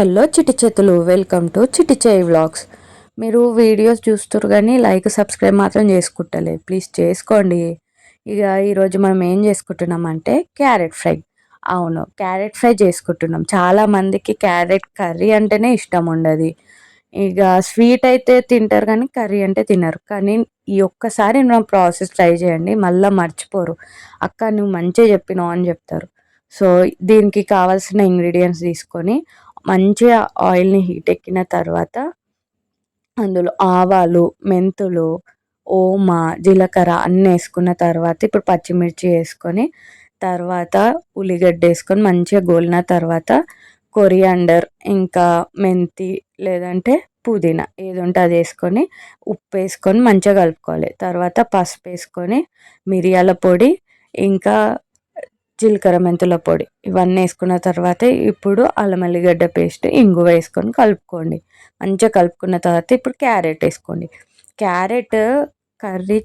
Hello Chitti చేతులు welcome to Chitti చేయి vlogs. మీరు వీడియోస్ చూస్తారు కానీ లైక్ సబ్స్క్రైబ్ మాత్రం చేసుకుంటలే. ప్లీజ్ చేసుకోండి. ఇక ఈరోజు మనం ఏం చేసుకుంటున్నాం అంటే క్యారెట్ ఫ్రై. అవును క్యారెట్ ఫ్రై చేసుకుంటున్నాం. చాలా మందికి క్యారెట్ కర్రీ అంటేనే ఇష్టం ఉండదు. ఇక స్వీట్ అయితే తింటారు కానీ కర్రీ అంటే తినరు. కానీ ఈ ఒక్కసారి నా ప్రాసెస్ ట్రై చేయండి. మళ్ళీ మర్చిపోరు. అక్క నువ్వు మంచిగా చెప్పినావు అని చెప్తారు. సో దీనికి కావాల్సిన ఇంగ్రీడియంట్స్ తీసుకొని మంచిగా ఆయిల్ని హీట్ ఎక్కిన తర్వాత అందులో ఆవాలు మెంతులు ఓమ జీలకర్ర అన్నీ వేసుకున్న తర్వాత ఇప్పుడు పచ్చిమిర్చి వేసుకొని తర్వాత ఉల్లిగడ్డ వేసుకొని మంచిగా గోలిన తర్వాత కొరియాండర్ ఇంకా మెంతి లేదంటే పుదీనా ఏది ఉంటే అది వేసుకొని ఉప్పు వేసుకొని మంచిగా కలుపుకోవాలి. తర్వాత పసుపు వేసుకొని మిరియాల పొడి ఇంకా జీలకర్ర మెంతుల పొడి ఇవన్నీ వేసుకున్న తర్వాత ఇప్పుడు అల్లం ఎల్లిగడ్డ పేస్ట్ ఇంగువ వేసుకొని కలుపుకోండి. మంచిగా కలుపుకున్న తర్వాత ఇప్పుడు క్యారెట్ వేసుకోండి. క్యారెట్ కర్రీ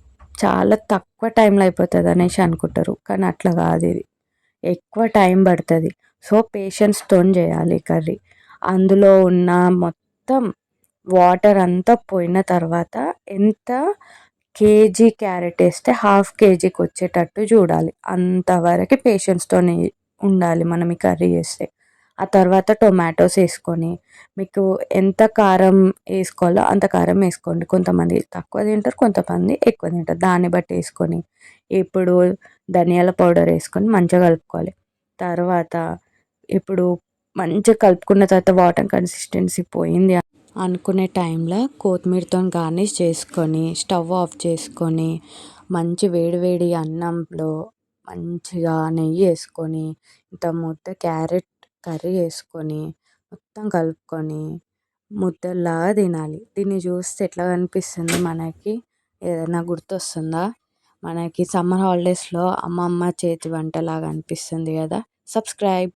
చాలా తక్కువ టైంలో అయిపోతుంది అనేసి అనుకుంటారు కానీ అట్లా కాదు ఇది. ఎక్కువ టైం పడుతుంది. సో పేషెన్స్తో చేయాలి కర్రీ. అందులో ఉన్న మొత్తం వాటర్ అంతా పోయిన తర్వాత ఎంత కేజీ క్యారెట్ వేస్తే హాఫ్ కేజీకి వచ్చేటట్టు చూడాలి. అంతవరకు పేషెన్స్తో ఉండాలి మనం ఈ కర్రీ చేస్తే. ఆ తర్వాత టొమాటోస్ వేసుకొని మీకు ఎంత కారం వేసుకోవాలో అంత కారం వేసుకోండి. కొంతమంది తక్కువ తింటారు కొంతమంది ఎక్కువ తింటారు. దాన్ని బట్టి వేసుకొని ఇప్పుడు ధనియాల పౌడర్ వేసుకొని మంచిగా కలుపుకోవాలి. తర్వాత ఇప్పుడు మంచిగా కలుపుకున్న తర్వాత వాటర్ కన్సిస్టెన్సీ పోయింది అనుకునే టైంలో కొత్తిమీరతో గార్నిష్ చేసుకొని స్టవ్ ఆఫ్ చేసుకొని మంచి వేడివేడి అన్నంలో మంచిగా నెయ్యి వేసుకొని ఇంత ముద్ద క్యారెట్ కర్రీ వేసుకొని మొత్తం కలుపుకొని ముద్దలాగా తినాలి. దీన్ని చూస్తే ఎట్లా కనిపిస్తుంది మనకి? ఏదైనా గుర్తొస్తుందా? మనకి సమ్మర్ హాలిడేస్లో అమ్మమ్మ చేతి వంటలాగా అనిపిస్తుంది కదా. సబ్స్క్రైబ్